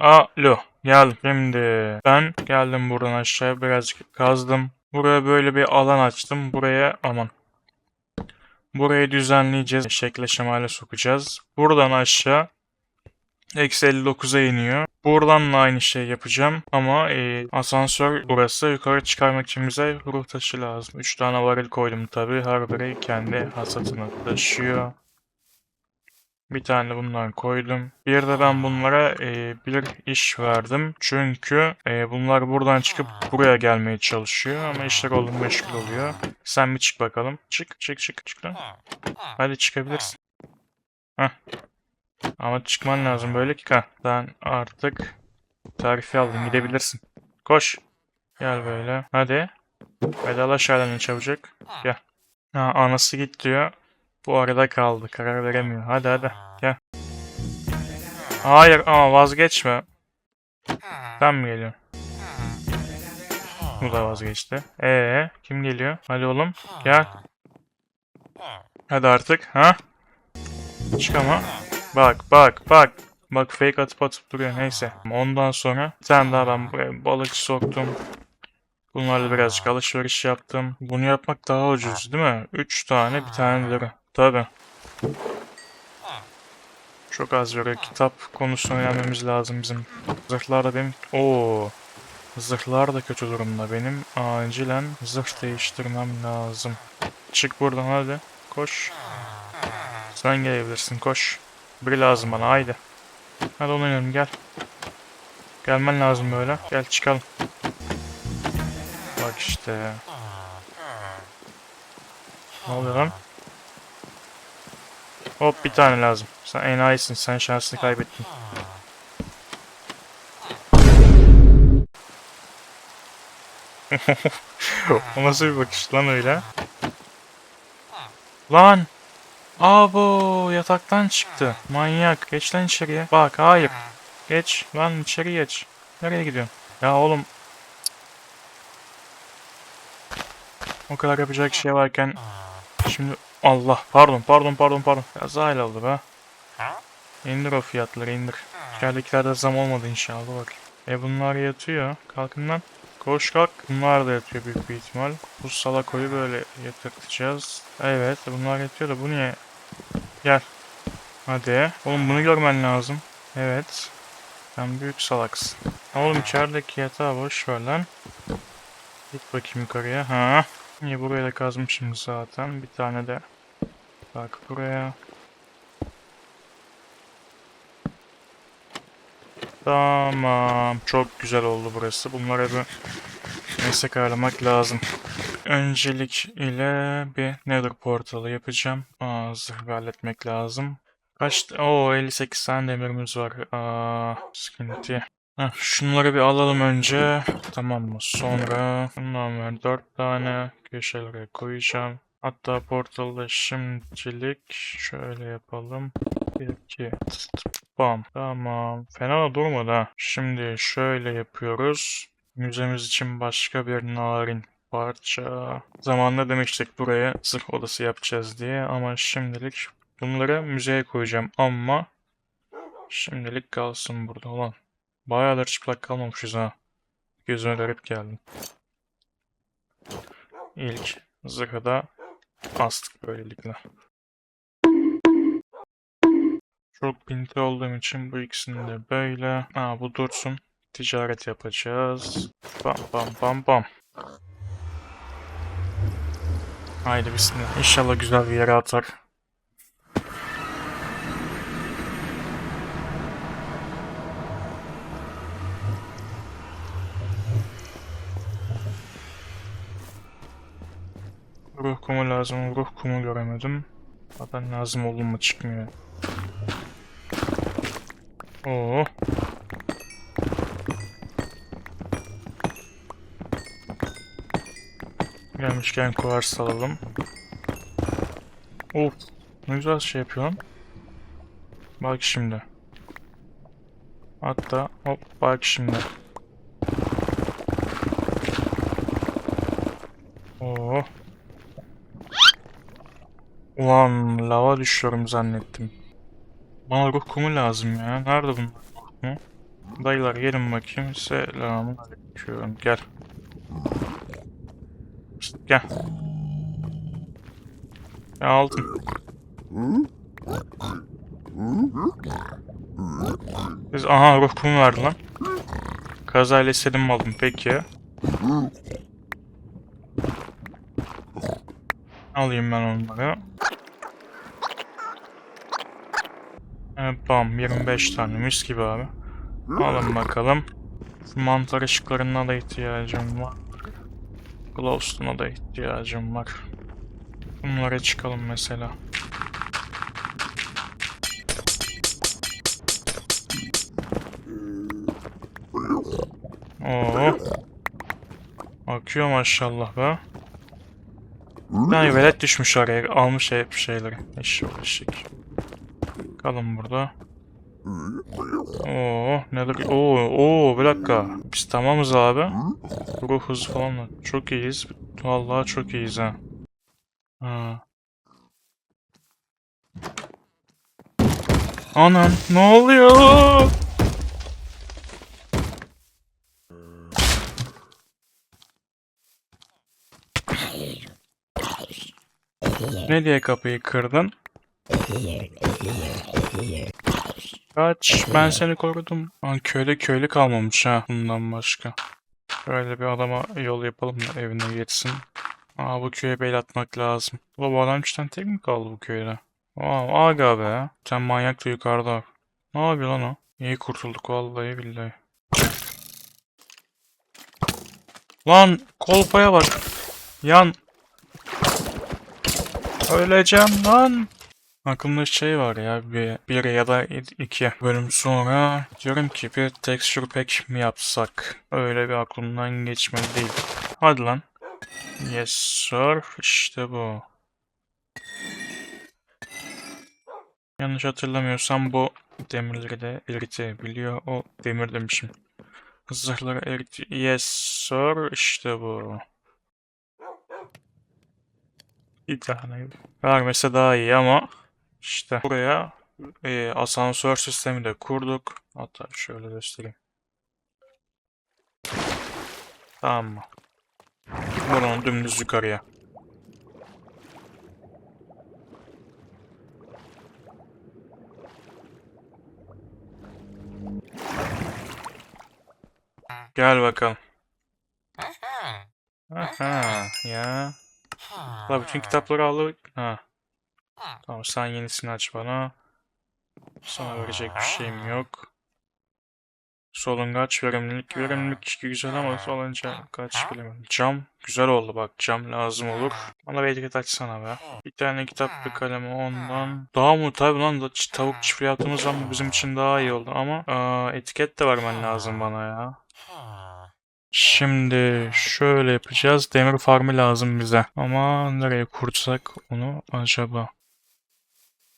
Alo. Gel şimdi. Ben geldim buradan aşağıya birazcık kazdım. Buraya böyle bir alan açtım. Buraya aman. Burayı düzenleyeceğiz. Şekle şemale sokacağız. Buradan aşağı Eksi 59'a iniyor. Buradan da aynı şey yapacağım. Ama e, asansör burası. Yukarı çıkarmak için bize ruh taşı lazım. 3 tane varil koydum tabi. Her biri kendi hasatını taşıyor. Bir tane bundan koydum. Bir de ben bunlara e, bir iş verdim. Çünkü e, bunlar buradan çıkıp buraya gelmeye çalışıyor. Ama işler oldu meşgul oluyor. Sen bir çık bakalım. Çık çık çık çık lan. Hadi çıkabilirsin. Heh. Ama çıkman lazım böyle ki. Heh, sen artık tarifi aldın. Gidebilirsin. Koş. Gel böyle. Hadi. Vedalaş aşağıdan çabucak. Gel. Ha, anası git diyor. Bu arada kaldı. Karar veremiyor. Hadi hadi. Gel. Hayır ama vazgeçme. Sen mi geliyorsun? Bu da vazgeçti. Ee, kim geliyor? Hadi oğlum. Gel. Hadi artık. Ha? Çık ama. Bak bak bak. Bak fake atıp atıp duruyor neyse. Ondan sonra sen daha ben buraya balık soktum. Bunlarla birazcık alışveriş yaptım. Bunu yapmak daha ucuz değil mi? 3 tane bir tane lira. Tabi. Çok az lira. Kitap konusunu öğrenmemiz lazım bizim. Zırhlar da benim... Oo. Zırhlar da kötü durumda benim. Acilen zırh değiştirmem lazım. Çık buradan hadi. Koş. Sen gelebilirsin koş. Biri lazım bana haydi. Hadi ona inelim gel. Gelmen lazım böyle. Gel çıkalım. Bak işte. Ne oluyor lan? Hop bir tane lazım. Sen enayisin. Sen şansını kaybettin. o nasıl bir bakış lan öyle? Lan! Abo yataktan çıktı. Manyak. Geç lan içeriye. Bak hayır. Geç lan içeri geç. Nereye gidiyorsun? Ya oğlum. O kadar yapacak şey varken şimdi Allah pardon pardon pardon pardon. Ya zahil oldu be. İndir o fiyatları indir. İçeridekilerde zam olmadı inşallah bak. E bunlar yatıyor. Kalkın lan. Koş kalk. Bunlar da yatıyor büyük bir ihtimal. Bu salakoyu böyle yatırtacağız. Evet bunlar yatıyor da bu niye? Gel. Hadi. Oğlum bunu görmen lazım. Evet. Sen büyük salaksın. Oğlum içerideki yatağı boş ver lan. Git bakayım yukarıya. Ha. Niye buraya da kazmışım zaten. Bir tane de. Bak buraya. Tamam. Çok güzel oldu burası. Bunlara bir meslek ayarlamak lazım. Öncelik ile bir nether portalı yapacağım. Aa, halletmek lazım. Kaç? Oo 58 tane demirimiz var. Aa, sıkıntı. Heh, şunları bir alalım önce. Tamam mı? Sonra bundan ver 4 tane köşelere koyacağım. Hatta portalda şimdilik şöyle yapalım. 1 2 Bam. Tamam. Fena da durmadı ha. Şimdi şöyle yapıyoruz. Müzemiz için başka bir narin parça. Zamanında demiştik buraya zırh odası yapacağız diye ama şimdilik bunları müzeye koyacağım ama şimdilik kalsın burada olan. Bayağıdır çıplak kalmamışız ha. Gözüme garip geldi. İlk zırhı da astık böylelikle. Çok pinti olduğum için bu ikisini de böyle. Aa bu dursun. Ticaret yapacağız. Bam bam bam bam. Haydi bismillah. İnşallah güzel bir yere atar. Ruh kumu lazım. Ruh kumu göremedim. Zaten lazım oldu mu çıkmıyor. Oo. Gelmişken kuvars alalım. Of. Ne güzel şey yapıyor lan. Bak şimdi. Hatta hop bak şimdi. Oo. Ulan lava düşüyorum zannettim. Bana ruh kumu lazım ya. Nerede bunlar ruh kumu? Dayılar gelin bakayım. Selamun aleyküm. Gel. Şşt, Gel. Ya aldım. Biz aha ruh kumu verdi lan. Kazayla mi aldım peki. Alayım ben onları. Bam 25 tane mis gibi abi. Alın bakalım. Mantar ışıklarına da ihtiyacım var. Glowstone'a da ihtiyacım var. Bunlara çıkalım mesela. Oo. Akıyor maşallah be. Yani velet düşmüş araya almış hep şeyleri. Eşek eşek. Kalın burada. Oo neler? Oo oo bir dakika. Biz tamamız abi. Ruh hızı falan da. Çok iyiyiz. Vallahi çok iyiyiz ha. Ha. Anan ne oluyor? Ne diye kapıyı kırdın? Kaç, ben seni korudum. Lan köyde köylü kalmamış ha bundan başka. Böyle bir adama yol yapalım da evine geçsin. Aa bu köye bel atmak lazım. Ulan bu adam cidden tek mi kaldı bu köyde? Aa aga be. Sen manyak da yukarıda. Ne yapıyor lan o? İyi kurtulduk vallahi billahi. Lan kolpaya bak. Yan. Öleceğim lan. Aklımda şey var ya bir, bir ya da iki bölüm sonra diyorum ki bir texture pack mi yapsak? Öyle bir aklımdan geçmedi değil. Hadi lan. Yes sir. İşte bu. Yanlış hatırlamıyorsam bu demirleri de eritebiliyor. O demir demişim. Zırhları erit... Yes sir. İşte bu. Bir tane vermese daha iyi ama işte buraya e, asansör sistemi de kurduk. Hatta şöyle göstereyim. Tamam mı? Buradan dümdüz yukarıya. Gel bakalım. Aha ya. La bütün kitapları aldık. Ha. Tamam sen yenisini aç bana. Sana verecek bir şeyim yok. Solungaç verimlilik. Verimlilik güzel ama solunca kaç bilemedim. Cam. Güzel oldu bak. Cam lazım olur. Bana bir etiket açsana be. Bir tane kitap bir kalemi ondan. Daha mı tabi lan da tavuk çiftliği yaptığımız zaman bizim için daha iyi oldu ama aa, etiket de vermen lazım bana ya. Şimdi şöyle yapacağız. Demir farmı lazım bize. Ama nereye kursak onu acaba?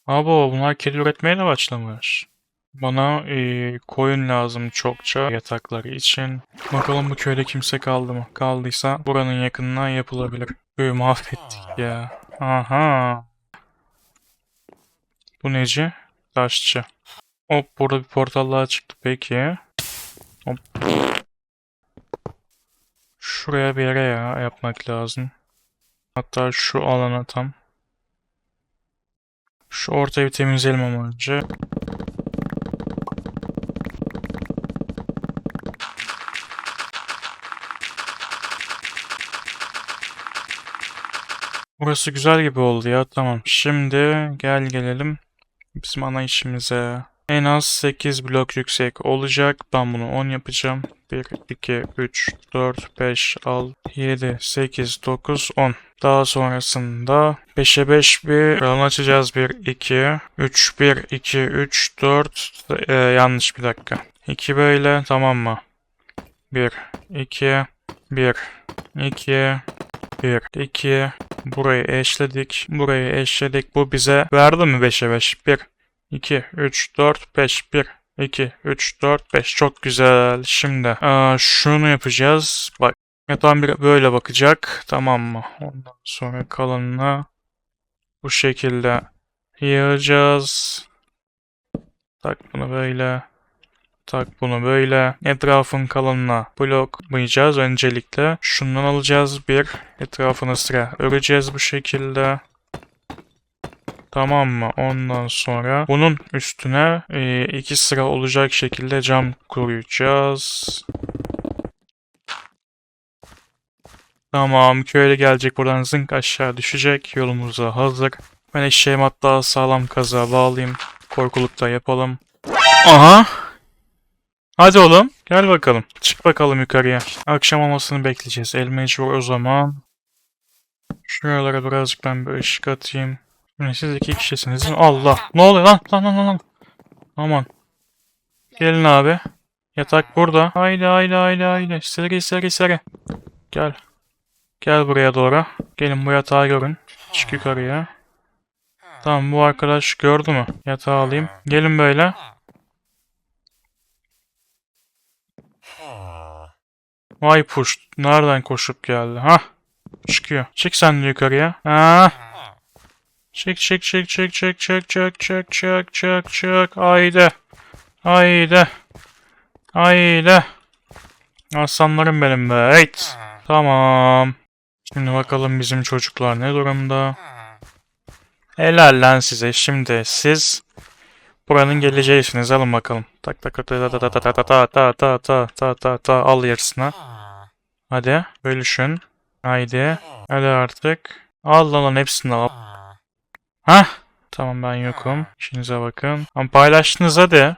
Abo bunlar kedi üretmeye de başlamış. Bana eee, koyun lazım çokça yatakları için. Bakalım bu köyde kimse kaldı mı? Kaldıysa buranın yakınına yapılabilir. Köyü mahvettik ya. Aha. Bu neci? Taşçı. Hop burada bir portal daha çıktı peki. Hop. Şuraya bir yere ya yapmak lazım. Hatta şu alana tam. Şu ortayı bir temizleyelim ama önce. Burası güzel gibi oldu ya. Tamam. Şimdi gel gelelim bizim ana işimize. En az 8 blok yüksek olacak. Ben bunu 10 yapacağım. 1, 2, 3, 4, 5, 6, 7, 8, 9, 10. Daha sonrasında 5'e 5 bir alan açacağız. 1, 2, 3, 1, 2, 3, 4. Ee, yanlış bir dakika. 2 böyle tamam mı? 1, 2, 1, 2, 1, 2. Burayı eşledik. Burayı eşledik. Bu bize verdi mi 5'e 5? 1, 2, 3, 4, 5, 1, 2, 3, 4, 5. Çok güzel. Şimdi aa, şunu yapacağız. Bak. Yatağın bir böyle bakacak. Tamam mı? Ondan sonra kalanına bu şekilde yığacağız. Tak bunu böyle. Tak bunu böyle. Etrafın kalanına bloklayacağız öncelikle. Şundan alacağız bir. Etrafını sıra öreceğiz bu şekilde. Tamam mı? Ondan sonra bunun üstüne e, iki sıra olacak şekilde cam koyacağız. Tamam köylü gelecek buradan zınk aşağı düşecek. Yolumuza hazır. Ben eşeğimi hatta sağlam kaza bağlayayım. Korkulukta yapalım. Aha! Hadi oğlum gel bakalım. Çık bakalım yukarıya. Akşam olmasını bekleyeceğiz. El mecbur o zaman. Şuralara birazcık ben bir ışık atayım. Siz iki kişisiniz. Allah! Ne oluyor lan? Lan lan lan lan. Aman. Gelin abi. Yatak burada. Haydi haydi haydi haydi. Seri seri seri. Gel. Gel buraya doğru. Gelin bu yatağı görün. Çık yukarıya. Tamam bu arkadaş gördü mü? Yatağı alayım. Gelin böyle. Vay puş. Nereden koşup geldi? Ha? Çıkıyor. Çık sen de yukarıya. Ha? Çık çık çık çık çık çık çık çık çık çık çık. Haydi. Haydi. Haydi. Aslanlarım benim be. Evet. Tamam. Şimdi bakalım bizim çocuklar ne durumda. Helal lan size. Şimdi siz buranın geleceğisiniz. Alın bakalım. Tak tak tak ta ta ta ta ta ta ta ta ta ta ta ta al yarısına. Hadi bölüşün. Haydi. Hadi artık. Al lan hepsini al. Hah. Tamam ben yokum. İşinize bakın. Ama paylaştınız hadi.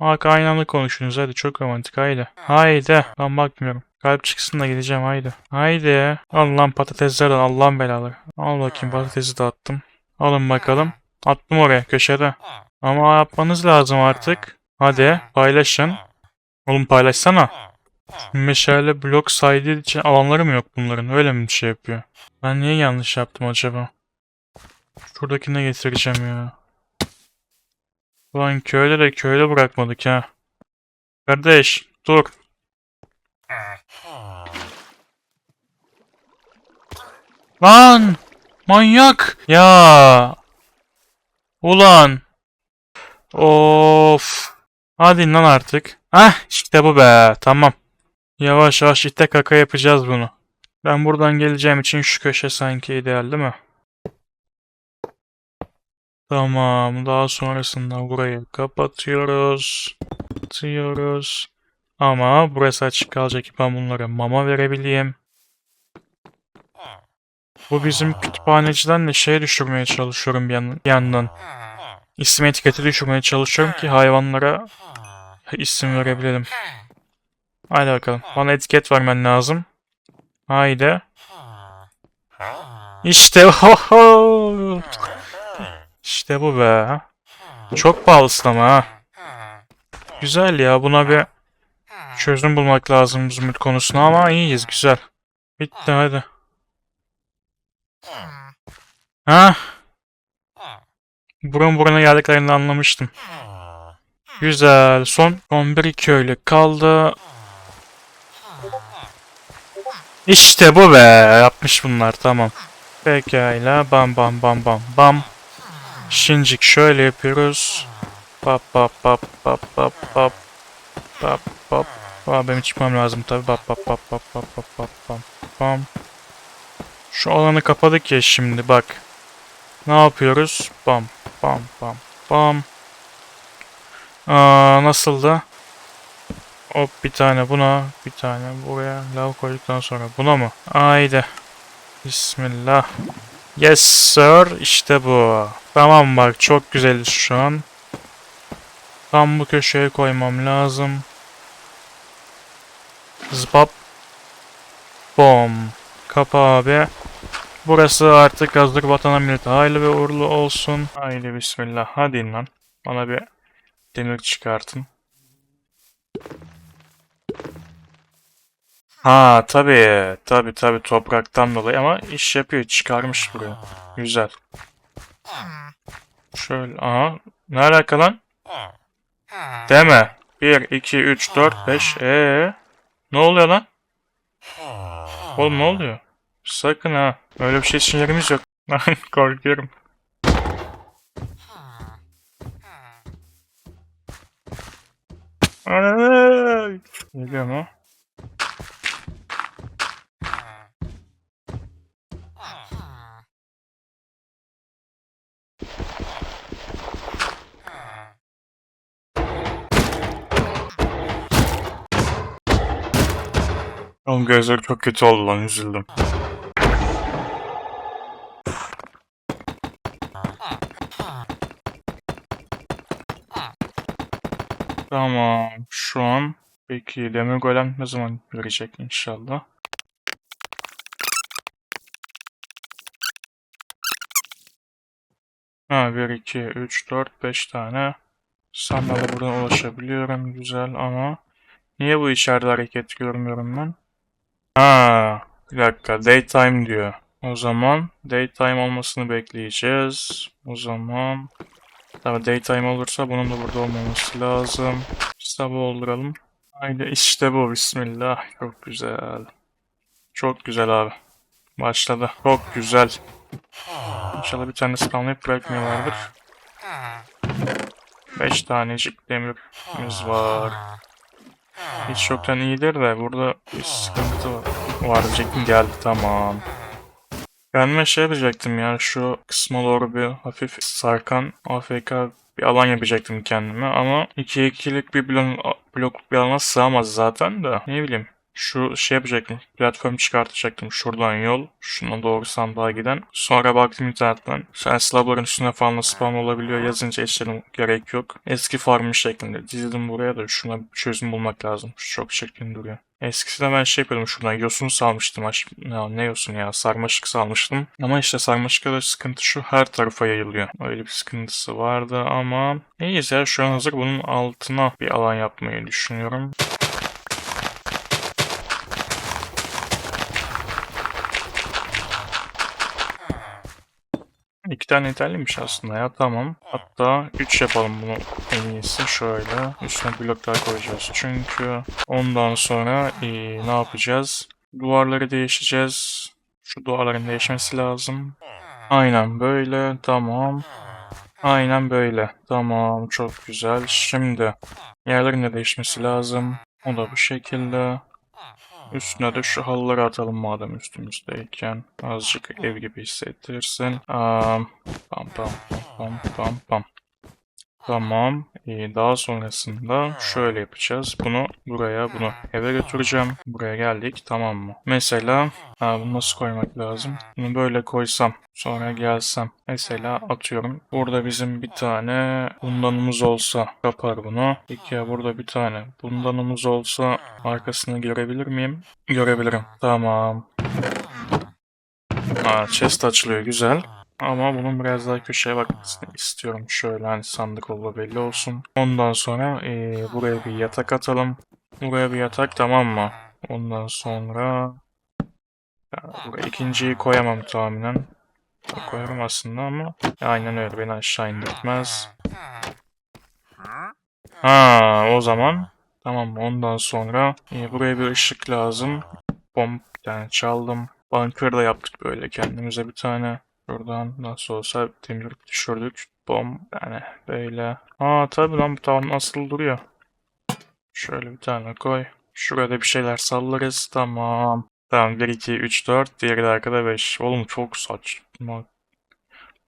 Bak aynı anda konuşunuz hadi çok romantik haydi. Haydi. Ben bakmıyorum. Kalp çıksın da gideceğim haydi. Haydi. Al lan patateslerden Allah'ın belaları. Al bakayım patatesi de attım. Alın bakalım. Attım oraya köşede. Ama yapmanız lazım artık. Hadi paylaşın. Oğlum paylaşsana. Meşale blok saydığı için alanları mı yok bunların? Öyle mi bir şey yapıyor? Ben niye yanlış yaptım acaba? Şuradakine getireceğim ya. Ulan köyle de köyle bırakmadık ha. Kardeş dur. Lan! Manyak! Ya! Ulan! Of! Hadi lan artık. Hah işte bu be. Tamam. Yavaş yavaş ite kaka yapacağız bunu. Ben buradan geleceğim için şu köşe sanki ideal değil mi? Tamam. Daha sonrasında burayı kapatıyoruz. Kapatıyoruz. Ama burası açık kalacak ki ben bunlara mama verebileyim. Bu bizim kütüphaneciden de şey düşürmeye çalışıyorum bir, yan- bir yandan. İsim etiketi düşürmeye çalışıyorum ki hayvanlara isim verebilelim. Haydi bakalım. Bana etiket vermen lazım. Haydi. İşte. İşte bu be. Çok pahalısın ama ha. Güzel ya buna bir çözüm bulmak lazım zümrüt konusuna ama iyiyiz güzel. Bitti hadi. Ha? Burun buruna geldiklerini anlamıştım. Güzel. Son 11 köylü kaldı. İşte bu be. Yapmış bunlar tamam. Pekala. Bam bam bam bam bam. Şincik şöyle yapıyoruz. Bap bap bap bap bap bap. Bap bap. Aa, benim çıkmam lazım tabi. Bap bap bap bap bap bap bap bap bam. Şu alanı kapadık ya şimdi bak. Ne yapıyoruz? Bam bam bam bam. Aa, nasıldı? Hop bir tane buna, bir tane buraya lav koyduktan sonra buna mı? Haydi. Bismillah. Yes sir. İşte bu. Tamam bak çok güzeliz şu an. Tam bu köşeye koymam lazım. Zbap. Bom. Kapa abi. Burası artık hazır vatana millete hayırlı ve uğurlu olsun. Haydi bismillah. Hadi lan. Bana bir demir çıkartın. Ha tabii. Tabii tabii topraktan dolayı ama iş yapıyor. Çıkarmış buraya. Güzel. Şöyle aha. Ne alaka lan? Deme. 1, 2, 3, 4, 5. Ee, Ne oluyor lan? Oğlum ne oluyor? Sakın ha. Öyle bir şey için yerimiz yok. Korkuyorum. Geliyor mu? Oğlum gözleri çok kötü oldu lan üzüldüm. Tamam şu an peki demir golem ne zaman görecek inşallah. Ha 1 2 3 4 5 tane sandalye buradan ulaşabiliyorum güzel ama niye bu içeride hareket görmüyorum ben? Ha, bir dakika. Daytime diyor. O zaman daytime olmasını bekleyeceğiz. O zaman tabii daytime olursa bunun da burada olmaması lazım. Sabah olduralım. Haydi işte bu. Bismillah. Çok güzel. Çok güzel abi. Başladı. Çok güzel. İnşallah bir tane spamlayıp bırakmıyorlardır. 5 tanecik demirimiz var. Hiç yoktan iyidir de burada bir sıkıntı var. Var geldi tamam. Kendime şey yapacaktım ya şu kısma doğru bir hafif sarkan AFK bir alan yapacaktım kendime ama 2-2'lik bir blok, blokluk bir alana sığamaz zaten de ne bileyim. Şu şey yapacaktım. Platform çıkartacaktım. Şuradan yol. Şuna doğru sandığa giden. Sonra baktım internetten. Sen slabların üstüne falan spam olabiliyor. Yazınca eşlerim gerek yok. Eski farmı şeklinde dizdim buraya da şuna çözüm bulmak lazım. Şu çok çirkin duruyor. Eskisinde ben şey yapıyordum şuradan yosun salmıştım. Ya ne yosun ya sarmaşık salmıştım. Ama işte sarmaşıkta da sıkıntı şu her tarafa yayılıyor. Öyle bir sıkıntısı vardı ama iyiyiz ya şu an hazır bunun altına bir alan yapmayı düşünüyorum. İki tane yeterliymiş aslında ya tamam. Hatta 3 yapalım bunu en iyisi şöyle. Üstüne bloklar koyacağız. Çünkü ondan sonra ee, ne yapacağız? Duvarları değişeceğiz. Şu duvarların değişmesi lazım. Aynen böyle tamam. Aynen böyle. Tamam çok güzel. Şimdi yerlerin de değişmesi lazım. O da bu şekilde. Üstüne de şu halıları atalım madem üstümüzdeyken. Azıcık ev gibi hissettirsin. Am, pam pam pam pam pam. Tamam. Ee, daha sonrasında şöyle yapacağız. Bunu buraya, bunu eve götüreceğim. Buraya geldik. Tamam mı? Mesela ha, bunu nasıl koymak lazım? Bunu böyle koysam. Sonra gelsem. Mesela atıyorum. Burada bizim bir tane bundanımız olsa kapar bunu. Ya burada bir tane bundanımız olsa arkasını görebilir miyim? Görebilirim. Tamam. Aa, chest açılıyor. Güzel. Ama bunun biraz daha köşeye bakmasını istiyorum. Şöyle hani sandık olduğu belli olsun. Ondan sonra eee, buraya bir yatak atalım. Buraya bir yatak tamam mı? Ondan sonra Ya, buraya ikinciyi koyamam tahminen. Koyarım aslında ama aynen öyle beni aşağı indirtmez. Ha o zaman tamam ondan sonra eee, buraya bir ışık lazım. Bom bir tane çaldım. Bunker da yaptık böyle kendimize bir tane. Şuradan nasıl olsa demir düşürdük. Bom yani böyle. Aa tabi lan bu tavan asılı duruyor. Şöyle bir tane koy. Şurada bir şeyler sallarız. Tamam. Tamam 1, 2, 3, 4. Diğeri de arkada 5. Oğlum çok saçma.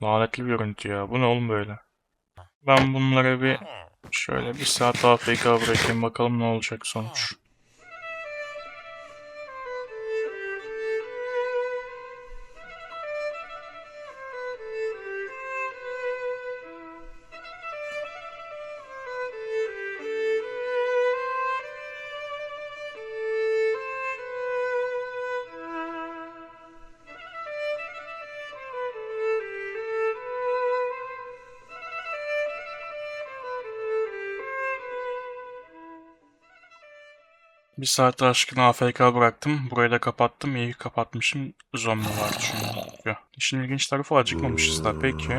Lanetli bir görüntü ya. Bu ne oğlum böyle? Ben bunlara bir şöyle bir saat AFK bırakayım bakalım ne olacak sonuç. Bir saat aşkına AFK bıraktım. Burayı da kapattım. İyi kapatmışım. Zombi var çünkü. İşin ilginç tarafı acıkmamışız da peki.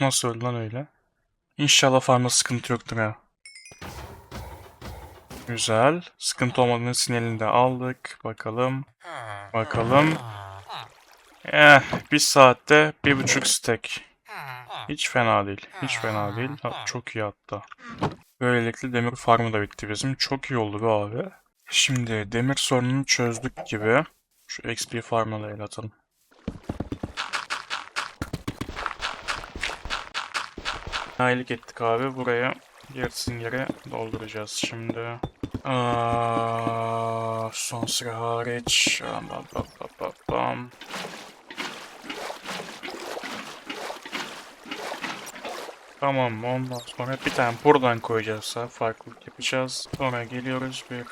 Nasıl öldü lan öyle? İnşallah farmda sıkıntı yoktur ya. Güzel. Sıkıntı olmadığını sinyalini de aldık. Bakalım. Bakalım. Eh, bir saatte bir buçuk stack. Hiç fena değil. Hiç fena değil. Çok iyi hatta. Böylelikle demir farmı da bitti bizim. Çok iyi oldu be abi. Şimdi demir sorununu çözdük gibi. Şu XP farmına el atalım. Aylık ettik abi. Buraya gerisini yere dolduracağız şimdi. Aa, son sıra hariç. Bam, bam, bam, bam, bam, Tamam ondan sonra bir tane buradan koyacağız farklılık yapacağız. Sonra geliyoruz bir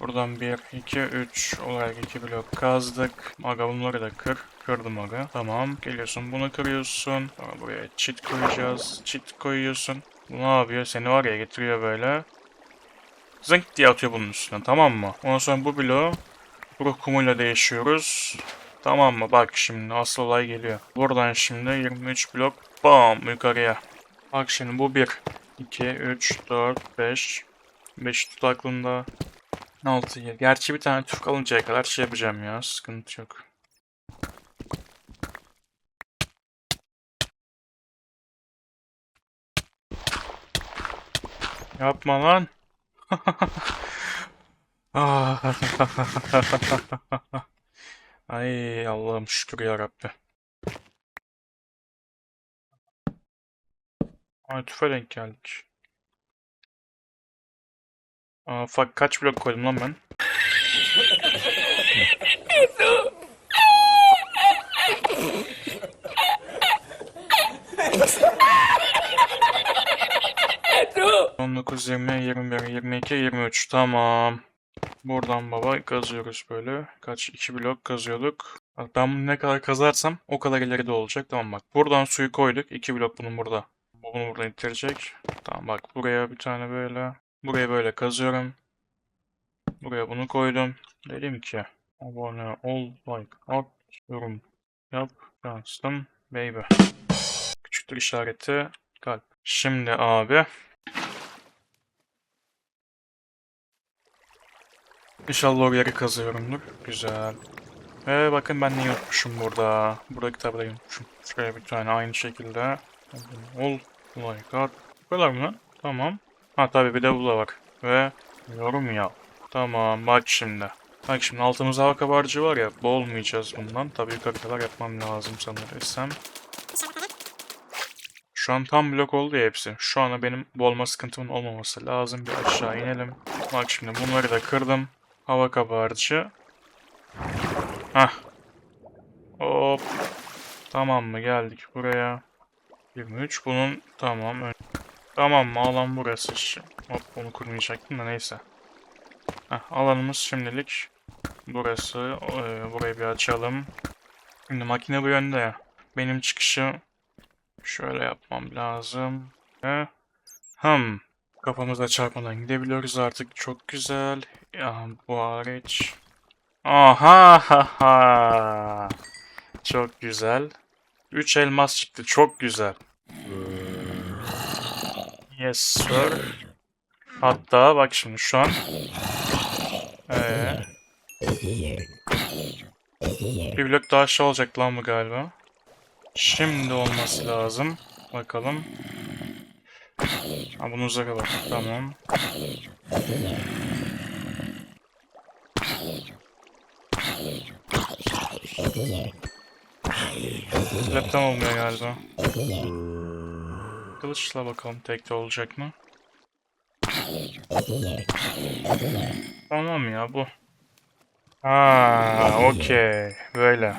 buradan 1 2 3 olarak 2 blok kazdık. Aga bunları da kır. Kırdım aga. Tamam geliyorsun bunu kırıyorsun. Sonra buraya çit koyacağız. Çit koyuyorsun. Bu ne yapıyor? Seni var ya getiriyor böyle. Zınk diye atıyor bunun üstüne tamam mı? Ondan sonra bu bloğu Buru kumuyla değişiyoruz. Tamam mı? Bak şimdi asıl olay geliyor. Buradan şimdi 23 blok bam yukarıya. Bak şimdi bu 1, 2, 3, 4, 5. 5 tut aklında. 6, 7. Gerçi bir tane tüf alıncaya kadar şey yapacağım ya. Sıkıntı yok. Yapma lan. Ah. Ay Allah'ım şükür ya Rabbi. Ay tüfe denk geldik. Aa, fuck kaç blok koydum lan ben? Yirmi bir, yirmi iki, yirmi üç. Tamam. Buradan baba kazıyoruz böyle. Kaç? iki blok kazıyorduk. Bak ben bunu ne kadar kazarsam o kadar ileride olacak. Tamam bak. Buradan suyu koyduk. iki blok bunun burada. Bu bunu buradan itirecek. Tamam bak buraya bir tane böyle. Buraya böyle kazıyorum. Buraya bunu koydum. Dedim ki abone ol, like, at, yorum yap, yazdım, baby. Küçüktür işareti, kalp. Şimdi abi. İnşallah o yeri kazıyorumdur. Güzel. Ve bakın ben neyi unutmuşum burada. Burada kitabı da unutmuşum. Şuraya bir tane aynı şekilde. Ol, like, at. Bu kadar mı? Tamam. Ha tabii bir de bu da var. Ve yorum yap. Tamam bak şimdi. Bak şimdi altımızda hava kabarcığı var ya boğulmayacağız bundan. Tabii yukarı kadar yapmam lazım sanırsam. Şu an tam blok oldu ya hepsi. Şu anda benim boğulma sıkıntımın olmaması lazım. Bir aşağı inelim. Bak şimdi bunları da kırdım. Hava kabarcığı. Hah. Hop. Tamam mı geldik buraya. 23 bunun tamam. Tamam mı alan burası. Şimdi. Hop onu kurmayacaktım da neyse. Heh, alanımız şimdilik burası. Ee, burayı bir açalım. Şimdi makine bu yönde ya. Benim çıkışı şöyle yapmam lazım. Ve hım. Kafamıza çarpmadan gidebiliyoruz artık. Çok güzel. Ya, bu hariç. Aha ha ha. Çok güzel. 3 elmas çıktı. Çok güzel. Yes sir. Hatta bak şimdi şu an ee, bir blok daha aşağı olacak lan bu galiba. Şimdi olması lazım. Bakalım. Uzaka bak. Tamam. Laptop olmuyor galiba. Kılıçla bakalım tekte olacak mı? Tamam ya bu. Ha, okey. Böyle.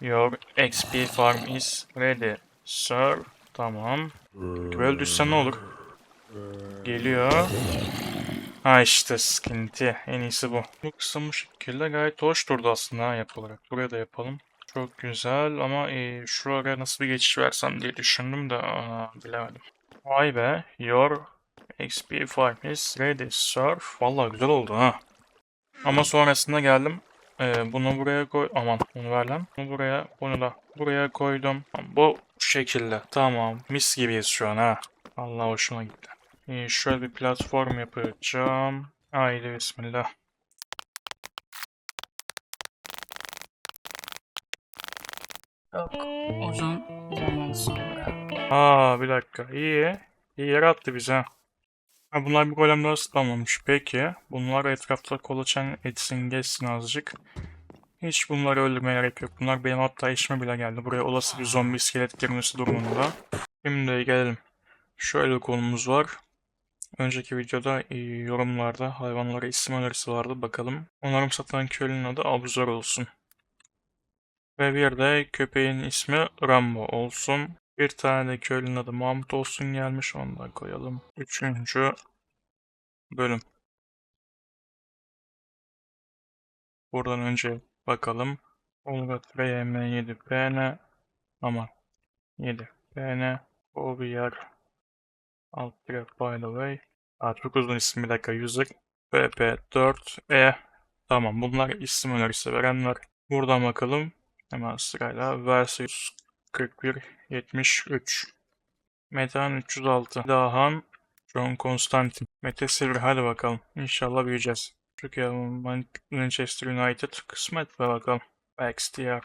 Your XP farm is ready, sir. Tamam. Böyle düşse ne olur? Geliyor. Ha işte sıkıntı. En iyisi bu. Bu kısım bu şekilde gayet hoş durdu aslında ha, yapı olarak. Buraya da yapalım. Çok güzel ama e, şuraya nasıl bir geçiş versem diye düşündüm de aa, bilemedim. Vay be. Your XP farm is ready, sir. Vallahi güzel oldu ha. Ama sonrasında geldim. Ee, bunu buraya koy. Aman bunu ver lan. Bunu buraya, bunu da buraya koydum. Bu şekilde. Tamam. Mis gibiyiz şu an ha. Allah hoşuma gitti. Ee, şöyle bir platform yapacağım. Haydi bismillah. Çok uzun zaman sonra. Aa bir dakika. İyi. İyi yer attı bize. Ha, bunlar bir golem daha spamlamış. Peki. Bunlar etrafta kolaçan etsin geçsin azıcık. Hiç bunları öldürmeye gerek yok. Bunlar benim hatta işime bile geldi. Buraya olası bir zombi iskelet girmesi durumunda. Şimdi gelelim. Şöyle bir konumuz var. Önceki videoda e, yorumlarda hayvanlara isim önerisi vardı. Bakalım. Onarım satılan köylünün adı Abuzar olsun. Ve bir de köpeğin ismi Rambo olsun. Bir tane de köylünün adı Mahmut olsun gelmiş. Onu da koyalım. Üçüncü bölüm. Buradan önce bakalım. Olga TM 7 PN ama 7 PN o bir yer alt taraf by the way. Aa, çok uzun isim bir dakika. User PP4E tamam bunlar isim önerisi verenler. Buradan bakalım. Hemen sırayla. Versus 41 73 Metehan 306 Dahan John Constantine. Mete Silver hadi bakalım. İnşallah büyüyeceğiz Man- Manchester United kısmet be bakalım XTR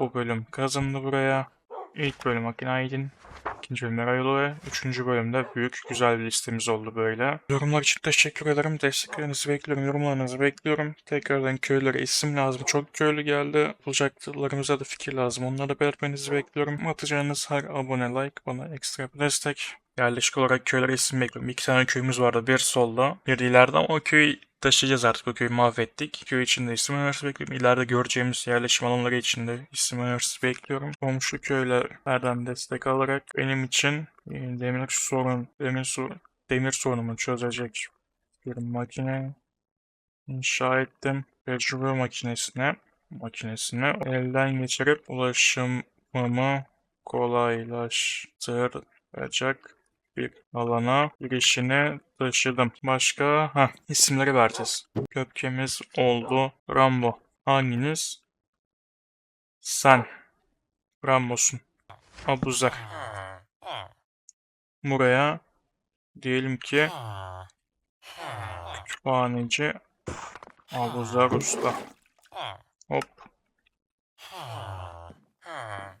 bu bölüm kazandı buraya İlk bölüm Akinaydin İkinci bölüm Erayolu ve üçüncü bölümde büyük güzel bir listemiz oldu böyle. Yorumlar için teşekkür ederim. Desteklerinizi bekliyorum. Yorumlarınızı bekliyorum. Tekrardan köylere isim lazım. Çok köylü geldi. Bulacaklarımıza da fikir lazım. Onları da belirtmenizi bekliyorum. Atacağınız her abone like bana ekstra bir destek. Yerleşik olarak köylere isim bekliyorum. İki tane köyümüz vardı. Bir solda, bir ileride ama o köyü taşıyacağız artık. O köyü mahvettik. Köy içinde isim önerisi bekliyorum. İleride göreceğimiz yerleşim alanları içinde isim önerisi bekliyorum. Komşu köylerden destek alarak benim için e, demir sorun, demir su, demir sorunumu çözecek bir makine inşa ettim. Tecrübe makinesine makinesini elden geçirip ulaşımımı kolaylaştıracak bir alana girişini taşıdım. Başka ha isimleri vereceğiz. Köpkemiz oldu. Rambo. Hanginiz? Sen. Rambo'sun. Abuzer. Buraya diyelim ki kütüphaneci Abuzer Usta. Hop.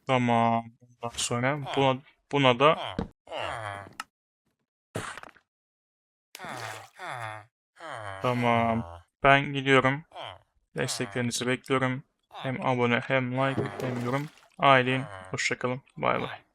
Tamam. Bundan sonra buna, buna da tamam. Ben gidiyorum. Desteklerinizi bekliyorum. Hem abone hem like hem yorum. Aileyin. Hoşçakalın. Bay bay.